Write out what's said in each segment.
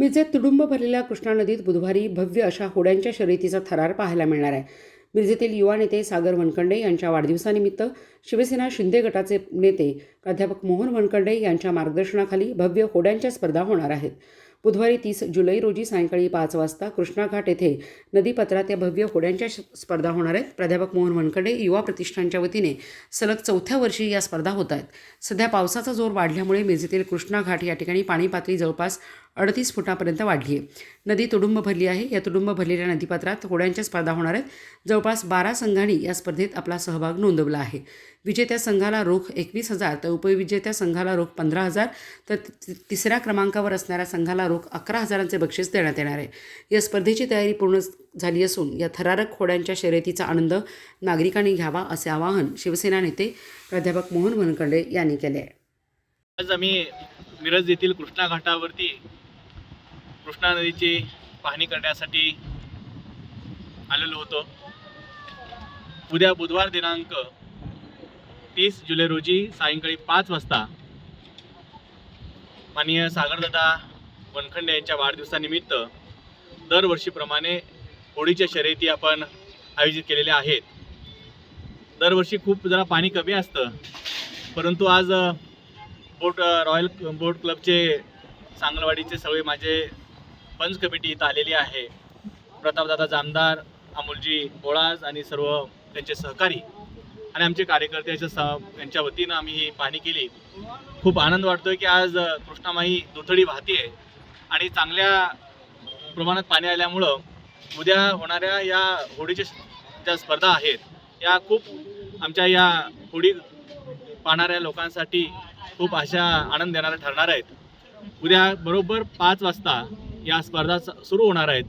मिरजेत तुडुंब भरलेल्या कृष्णा नदीत बुधवारी भव्य अशा होड्यांच्या शर्यतीचा थरार पाहायला मिळणार आहे. मिरजेतील युवा नेते सागर वनखंडे यांच्या वाढदिवसानिमित्त शिवसेना शिंदे गटाचे नेते प्राध्यापक मोहन वनखंडे यांच्या मार्गदर्शनाखाली भव्य होड्यांच्या स्पर्धा होणार आहेत. बुधवारी तीस जुलै रोजी सायंकाळी पाच वाजता कृष्णा घाट येथे नदीपत्रात या भव्य होड्यांच्या श- स्पर्धा होणार आहेत. प्राध्यापक मोहन वनखंडे युवा प्रतिष्ठानच्या वतीने सलग चौथ्या वर्षी या स्पर्धा होत आहेत. सध्या पावसाचा जोर वाढल्यामुळे मिरजेतील कृष्णा घाट या ठिकाणी पाणी पातळी जवळपास अडतीस फुटापर्यंत वाढली आहे. नदी तुडुंब भरली आहे. या तुडुंब भरलेल्या नदीपात्रात होड्यांच्या स्पर्धा होणार आहेत. जवळपास बारा संघांनी या स्पर्धेत आपला सहभाग नोंदवला आहे. विजेत्या संघाला रोख एकवीस हजार तर उपविजेत्या संघाला रोख पंधरा हजार तर तिसऱ्या क्रमांकावर असणाऱ्या संघाला रोख अकरा हजारांचे बक्षीस देण्यात येणार आहे. या स्पर्धेची तयारी पूर्ण झाली असून या थरारक होड्यांच्या शर्यतीचा आनंद नागरिकांनी घ्यावा असे आवाहन शिवसेना नेते प्राध्यापक मोहन मनकंडे यांनी केले आहे. आज आम्ही मिरज येथील कृष्णा घाटावरती कृष्णा नदीची पाहणी करण्यासाठी आलेलो होतो. उद्या बुधवार दिनांक तीस जुलै रोजी सायंकाळी पाच वाजता माननीय सागरदादा वनखंडे यांच्या वाढदिवसानिमित्त दरवर्षीप्रमाणे होळीच्या शर्यती आपण आयोजित केलेल्या आहेत. दरवर्षी खूप जरा पाणी कमी असतं. परंतु आज बोट रॉयल बोट क्लबचे सांगलवाडीचे सगळे माझे पंच कमिटी इथं आलेली आहे. प्रतापदादा जामदार अमोलजी बोळाज आणि सर्व त्यांचे सहकारी आणि आमचे कार्यकर्ते याच्या यांच्या वतीनं आम्ही ही पाहणी केली. खूप आनंद वाटतोय की आज कृष्णामाई दुथडी वाहते आणि चांगल्या प्रमाणात पाणी आल्यामुळं उद्या होणाऱ्या या होडीच्या ज्या स्पर्धा आहेत या खूप आमच्या या होडी पाहणाऱ्या लोकांसाठी खूप अशा आनंद देणाऱ्या ठरणार आहेत. उद्या बरोबर पाच वाजता या स्पर्धा स- सुरू होणार आहेत.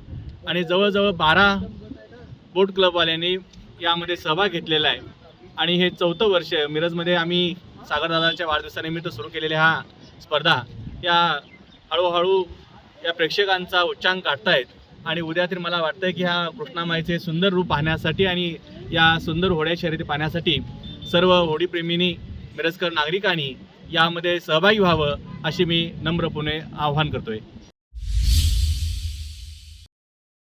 आणि जवळजवळ बारा बोट क्लबवाल्यांनी यामध्ये सहभाग घेतलेला आहे. आणि हे चौथं वर्ष आहे. मिरजमध्ये आम्ही सागरदादाच्या वाढदिवसानिमित्त सुरू केलेल्या हा स्पर्धा. या हळूहळू या प्रेक्षकांचा उच्चांक काढतायत. आणि उद्या तरी मला वाटतं की ह्या कृष्णामाईचे सुंदर रूप पाहण्यासाठी आणि या सुंदर होड्या शर्यती पाहण्यासाठी सर्व होडीप्रेमींनी मिरजकर नागरिकांनी यामध्ये सहभागी व्हावं अशी मी नम्रपणे आवाहन करतोय.